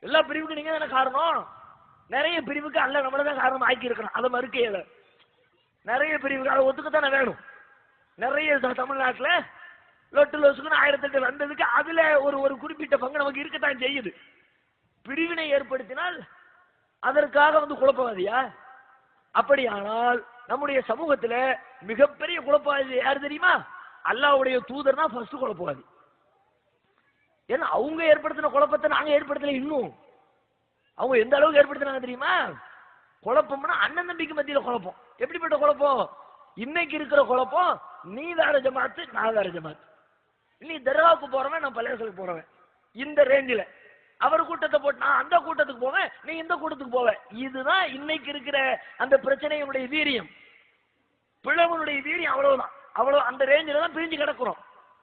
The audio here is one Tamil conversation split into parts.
எல்லா பிரிவுக்கு நீங்க தானே காரணம்? நிறைய பிரிவுக்கு அல்ல நம்மள தான் காரணம் ஆக்கி இருக்கிறோம். அதை மறுக்கையில நிறைய பிரிவுக்கு அதை ஒத்துக்கத்தானே வேணும். நிறைய தமிழ்நாட்டில் தமிழ்நாட்டுல லொட்டு லொசுக்குன்னு ஆயிரத்தெட்டு வந்ததுக்கு அதுல ஒரு ஒரு குறிப்பிட்ட பங்கு நமக்கு இருக்கத்தான் செய்யுது. பிரிவினை ஏற்படுத்தினால் அதற்காக வந்து குழப்பவாதியா? அப்படியானால் நம்முடைய சமூகத்துல மிகப்பெரிய குழப்பவாதி யார் தெரியுமா? அல்லாவுடைய தூதர் தான் ஃபர்ஸ்ட் குழப்பவாதி. ஏன்னா அவங்க ஏற்படுத்தின குழப்பத்தை நாங்க ஏற்படுத்தல இன்னும். அவங்க எந்த அளவுக்கு ஏற்படுத்தினாங்க தெரியுமா? குழப்பம்னா அண்ணன் தம்பிக்கு மத்தியில குழப்பம். எப்படிப்பட்ட குழப்பம்? இன்னைக்கு இருக்கிற குழப்பம் நீ வேற ஜமாத்து நான் வேற ஜமாத்து. நீ தர்காவுக்கு போறவன் நான் பள்ளியாசலுக்கு போறவன். இந்த ரேஞ்சில அவர் கூட்டத்தை போட்டு நான் அந்த கூட்டத்துக்கு போவேன் நீ இந்த கூட்டத்துக்கு போவேன் இதுதான் இன்னைக்கு இருக்கிற அந்த பிரச்சனையினுடைய வீரியம். பிளவனுடைய வீரியம் அவ்வளவுதான். அவ்வளவு அந்த ரேஞ்சில தான் பிரிஞ்சு கிடக்குறோம்.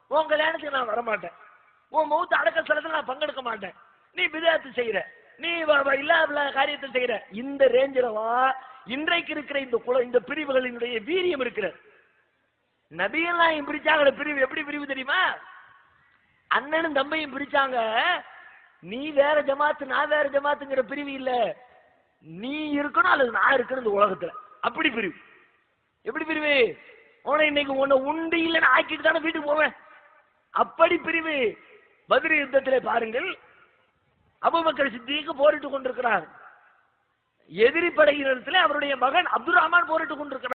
உன் கல்யாணத்துக்கு நான் வரமாட்டேன். உன் மௌத்த அடக்க ஸ்தலத்துல நான் பங்கெடுக்க மாட்டேன். நீ விதத்து செய்யற. நீ இல்லாத காரியத்தை செய்யற. இந்த ரேஞ்சில வா. இன்றைக்கு இருக்கிற இந்த குல இந்த பிரிவுகளினுடைய வீரியம் இருக்கிறது. நபியெல்லாம் பிரிச்சாங்க. பிரிவு எப்படி பிரிவு தெரியுமா? அண்ணனும் தம்பையும் பிரிச்சாங்க. நீ வேற ஜமாத்து நான் வேற ஜமாத்துங்கிற பிரிவு இல்ல. நீ இருக்கணும் அல்லது நான் இருக்கணும் இந்த உலகத்துல. அப்படி பிரிவு. எப்படி பிரிவு? உன இன்னைக்கு உன்னை உண்டு இல்லைன்னு ஆக்கிட்டு தானே வீட்டுக்கு போவேன். அப்படி பிரிவு. பதிரி யுத்தத்திலே பாருங்கள் அபுபக்கர் சித்திக்கு போரிட்டு கொண்டிருக்கிறார். எதிரி படையினத்தில் அவருடைய மகன் அப்துல் ரஹ்மான் போரிட்டுக் கொண்டிருக்கிறார்.